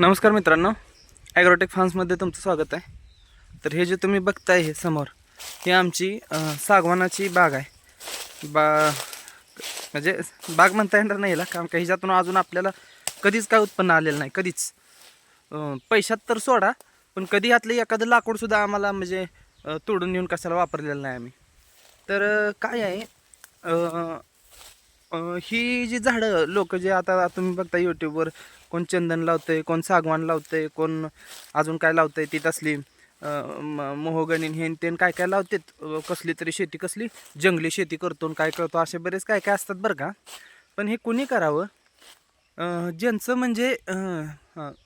नमस्कार मित्रांनो. ॲग्रोटेक फार्म्समध्ये तुमचं स्वागत आहे. तर हे जे तुम्ही बघताय हे समोर हे आमची सागवानाची बाग आहे. बा म्हणजे बाग म्हणता येणार नाही याला कारण का ह्याच्यातून अजून आपल्याला कधीच काय उत्पन्न आलेलं नाही कधीच. पैशात तर सोडा पण कधी यातलं एखादं लाकूडसुद्धा आम्हाला म्हणजे तोडून नेऊन कशाला वापरलेलं नाही आम्ही. तर काय आहे ही जी झाडं लोक जे आता तुम्ही बघता यूट्यूबवर कोण चंदन लावतंय कोण सागवान लावतंय कोण अजून काय लावतंय ती तसली. मोहगणीन म- तेन काय काय लावतात? कसली तरी शेती कसली? जंगली शेती करतो काय करतो असे बरेच काय काय असतात बरं का. पण हे कुणी करावं? ज्यांचं म्हणजे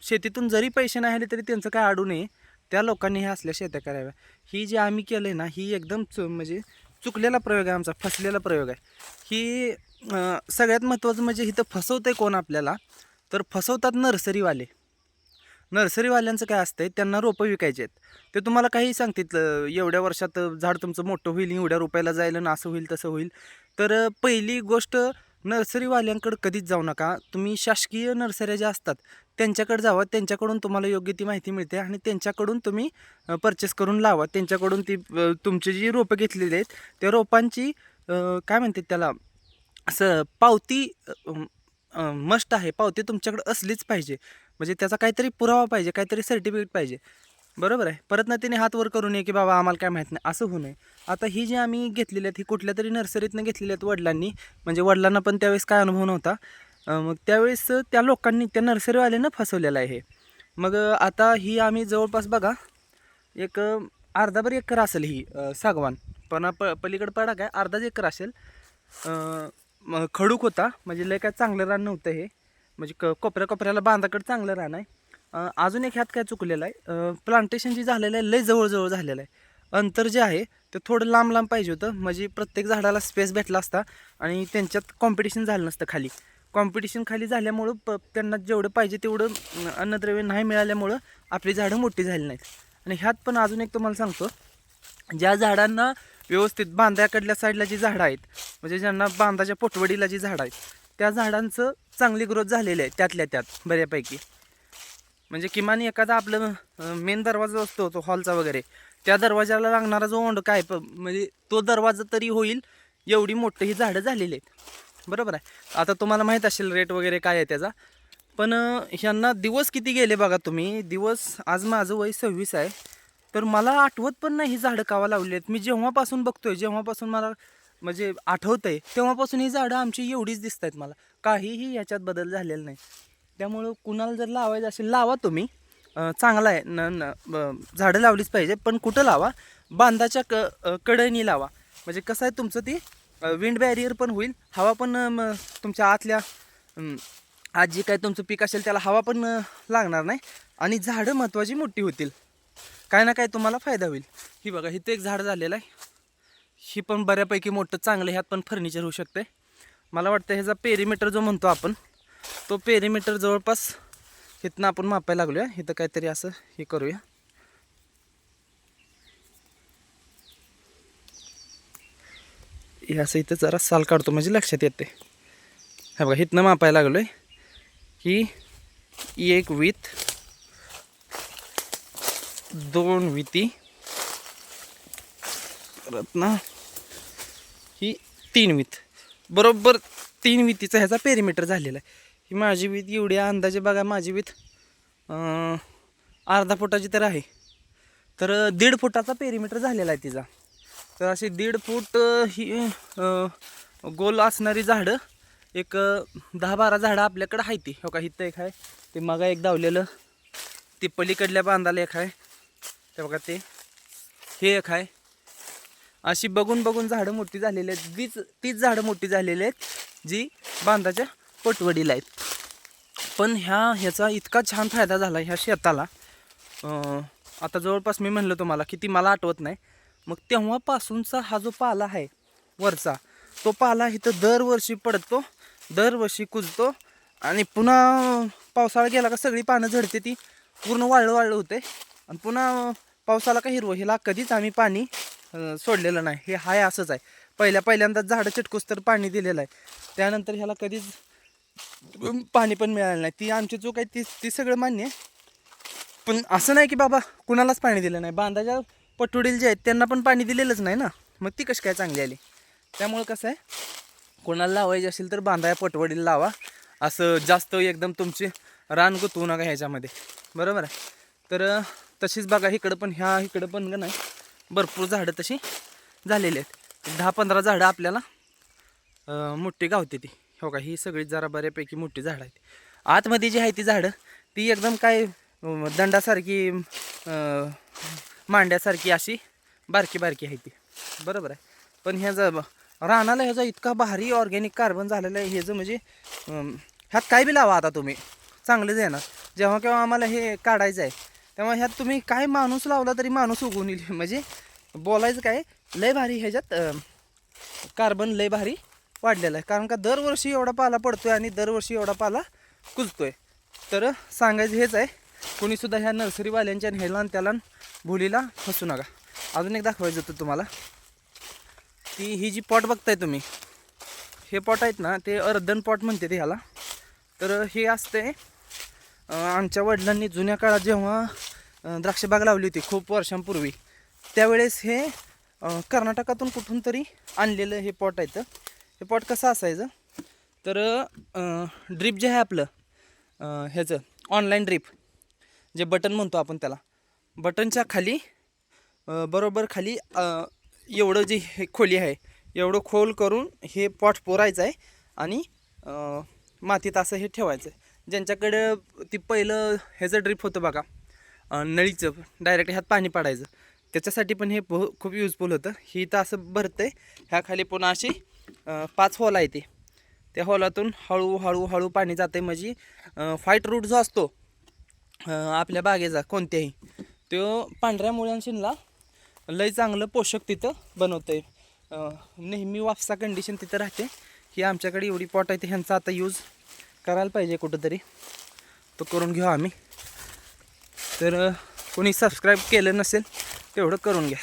शेतीतून जरी पैसे नाही आले तरी त्यांचं काय अडू नये. त्या लोकांनी हे असल्या शेत्या कराव्या. ही जी आम्ही केलं आहे ना ही एकदम म्हणजे चुकलेला प्रयोग आहे आमचा फसलेला प्रयोग आहे. ही सगळ्यात महत्त्वाचं म्हणजे इथं फसवतंय कोण आपल्याला? तर फसवतात नर्सरीवाले. नर्सरीवाल्यांचं काय असतं आहे त्यांना रोपं विकायचे आहेत. ते तुम्हाला काही सांगतील एवढ्या वर्षात झाड तुमचं मोठं होईल एवढ्या रुपयाला जाईल आणि असं होईल तसं होईल. तर पहिली गोष्ट नर्सरीवाल्यांकडे कधीच जाऊ नका. तुम्ही शासकीय नर्सऱ्या ज्या असतात त्यांच्याकडे जावा. त्यांच्याकडून तुम्हाला योग्य ती माहिती मिळते आणि त्यांच्याकडून तुम्ही परचेस करून लावा. त्यांच्याकडून ती तुमची जी रोपं घेतलेली आहेत त्या रोपांची काय म्हणतात त्याला असं पावती मस्ट आहे. पावती तुमच्याकडे असलीच पाहिजे. म्हणजे त्याचा काहीतरी पुरावा पाहिजे काहीतरी सर्टिफिकेट पाहिजे. बरोबर आहे. परत ना तिने हात वर करू नये की बाबा आम्हाला काय माहीत नाही. असं होऊ नये. आता ही जी आम्ही घेतलेली आहेत ही कुठल्या तरी नर्सरीतनं घेतलेली आहेत वडिलांनी म्हणजे वडिलांना पण त्यावेळेस काय अनुभव नव्हता. मग त्यावेळेस त्या लोकांनी त्या नर्सरीवाल्यानं फसवलेलं आहे मग आता ही आम्ही जवळपास बघा एक अर्धाभर एकर असेल ही सागवान. पण प पलीकडं पडा काय अर्धाच एकर असेल. खडूक होता. म्हणजे लय काय चांगलं रान नव्हतं हे. म्हणजे क कोपऱ्या कोपऱ्याला बांधाकडं चांगलं रान आहे. अजून एक ह्यात काय चुकलेलं आहे? प्लांटेशन जे झालेलं आहे लय जवळजवळ झालेलं आहे. अंतर जे आहे ते थोडं लांब लांब पाहिजे होतं. म्हणजे प्रत्येक झाडाला स्पेस भेटला असता आणि त्यांच्यात कॉम्पिटिशन झालं नसतं खाली. कॉम्पिटिशन खाली झाल्यामुळं प त्यांना जेवढं पाहिजे तेवढं अन्नद्रव्य नाही मिळाल्यामुळं आपली झाडं मोठी झाली नाहीत. आणि ह्यात पण अजून एक तुम्हाला सांगतो. ज्या झाडांना व्यवस्थित बांध्याकडल्या साईडला जी झाडं आहेत म्हणजे ज्यांना बांधाच्या पोटवडीला जी झाडं आहेत त्या झाडांचं चांगली ग्रोथ झालेली आहे त्यातल्या त्यात बऱ्यापैकी. म्हणजे किमान एखादा आपलं मेन दरवाजा असतो तो हॉलचा वगैरे. त्या दरवाजाला लागणारा जो ओंड काय प- म्हणजे तो दरवाजा तरी होईल एवढी मोठं ही झाडं झालेली आहेत. बरोबर आहे? आता तुम्हाला माहीत असेल रेट वगैरे काय आहे त्याचा. पण ह्यांना दिवस किती गेले बघा तुम्ही? दिवस आज माझं वय सव्वीस आहे. तर मला आठवत पण नाही ही झाडं कावा लावली आहेत. मी जेव्हापासून बघतोय जेव्हापासून मला म्हणजे आठवत आहे तेव्हापासून ही झाडं आमची एवढीच दिसत आहेत मला. काहीही ह्याच्यात बदल झालेला नाही. त्यामुळं कुणाला जर लावायचं असेल लावा तुम्ही. चांगला आहे. न न ब- झाडं लावलीच पाहिजे पण कुठं लावा? बांधाच्या क कडेनी लावा. म्हणजे कसं आहे तुमचं ती विंड बॅरियर पण होईल हवा पण तुमच्या आतल्या आज जे काय तुमचं पीक असेल त्याला हवा पण लागणार नाही. आणि झाडं महत्त्वाची मोठी होतील. काय ना काय तुम्हाला फायदा होईल. ही बघा इथं एक झाड झालेलं आहे. ही पण बऱ्यापैकी मोठं चांगलं ह्यात पण फर्निचर होऊ शकते. मला वाटतं ह्याचा पेरीमीटर जो म्हणतो आपण तो पेरीमीटर जवळपास इथनं आपण मापायला लागलो आहे इथं काहीतरी असं हे करूया. हे असं इथं जरा साल काढतो म्हणजे लक्षात येते. हा बघा इथनं मापायला लागलो आहे ही एक वीत दोन विती रत्ना ही तीन वीत. बरोबर तीन वितीचा ह्याचा पेरीमीटर झालेला आहे. ही माझी वीत एवढी अंदाजे बघा माझी वीत अर्धा फुटाची तर आहे. तर दीड फुटाचा पेरीमीटर झालेला आहे तिचा. तर अशी दीड फूट ही गोल असणारी झाडं एक दहा बारा झाडं आपल्याकडं आहे ती. हो का इथं एक आहे. ते मागा एक धावलेलं ते पलीकडल्या बांधाला एक आहे. ते बघा ते हे एक आहे. अशी बघून बघून झाडं मोठी झालेली आहेत. तीच तीच झाडं मोठी झालेली आहेत जी बांधाच्या पटवडीला आहेत पण ह्या ह्याचा इतका छान फायदा झाला ह्या शेताला. आता जवळपास मी म्हणलं तुम्हाला की ती मला आठवत नाही. मग तेव्हापासूनचा हा जो पाला आहे वरचा तो पाला इथं दरवर्षी पडतो दरवर्षी कुजतो आणि पुन्हा पावसाळा गेला का सगळी पानं झडते ती पूर्ण वाळलं वाळलं होते. आणि पुन्हा पावसाला का हिरवं ह्याला कधीच आम्ही पाणी सोडलेलं नाही. हे हाय असंच आहे. पहिल्या पहिल्यांदा झाडं चिटकूस तर पाणी दिलेलं आहे. त्यानंतर ह्याला कधीच पाणी पण मिळालं नाही. ती आमची चूक आहे ती ती सगळं मान्य आहे. पण असं नाही की बाबा कुणालाच पाणी दिलं नाही. बांधाच्या पटोडील जे आहेत त्यांना पण पाणी दिलेलंच नाही ना. मग ती कशी काय चांगली आली? त्यामुळं कसं आहे? कोणाला लावायची असेल तर बांधाया पटवडील लावा. असं जास्त एकदम तुमची रान गुतवू नका ह्याच्यामध्ये. बरोबर आहे? तर तशीच बघा इकडं पण ह्या इकडं पण का नाही? भरपूर झाडं तशी झालेली आहेत. दहा पंधरा झाडं आपल्याला मोठी गावते ती. हो का? ही सगळी जरा बऱ्यापैकी मोठी झाडं आहेत. आतमध्ये जी आहे ती झाडं ती एकदम काय दंडासारखी मांड्यासारखी अशी बारकी बारकी आहे ती. बरोबर आहे? पण ह्याचा रानाला ह्याचा इतका भारी ऑर्गॅनिक कार्बन झालेलं आहे ह्याचं म्हणजे ह्यात काय बी लावा आता तुम्ही. चांगलंच येणार जेव्हा केव्हा आम्हाला हे काढायचं आहे तेव्हा ह्यात तुम्ही काय माणूस लावला तरी माणूस उगवून येईल. म्हणजे बोलायचं काय लय भारी ह्याच्यात कार्बन लय भारी वाढलेला आहे. कारण का दरवर्षी एवढा पाला पडतो आहे आणि दरवर्षी एवढा पाला कुजतो आहे तर सांगायचं हेच आहे कोणीसुद्धा ह्या नर्सरीवाल्यांच्या हेलान त्याला भुलीला फसू नका. अजून एक दाखवायचं होतं तुम्हाला. ती ही जी पॉट बघताय तुम्ही हे पॉट आहेत ना ते अर्धन पॉट म्हणते ते ह्याला. तर हे असते आमच्या वडिलांनी जुन्या काळात जेव्हा द्राक्षबाग लावली होती खूप वर्षांपूर्वी त्यावेळेस हे कर्नाटकातून कुठून तरी आणलेलं हे पॉट आहे तर हे पॉट कसं असायचं? तर ड्रीप जे आहे आपलं ह्याचं ऑनलाईन ड्रीप जे बटन म्हणतो आपण त्याला बटनच्या खाली बरोबर खाली एवढं जे हे खोली आहे एवढं खोल करून हे पॉट पोरायचं आहे आणि मातीत असं हे ठेवायचं आहे. ज्यांच्याकडं ती पहिलं ह्याचं ड्रीप होतं बघा नळीचं डायरेक्ट ह्यात पाणी पाडायचं त्याच्यासाठी पण हे खूप युजफुल होतं. ही तर असं भरतं आहे ह्या खाली पुन्हा अशी पाच हॉल आहे ते. त्या हॉलातून हळूहळू हळू पाणी जातं आहे म्हणजे फाईट रूट जो असतो आपल्या बागेचा कोणत्याही तो पांढऱ्या मुळ्यांशीला लय चांगलं पोषक तिथं बनवतं आहे नेहमी वापसा कंडिशन तिथं राहते. की आमच्याकडे एवढी पॉट आहे ते ह्यांचा आता यूज करायला पाहिजे कुठंतरी. तो करून घेऊ आम्ही. तर कोणी सबस्क्राईब केलं नसेल तेवढं करून घ्या.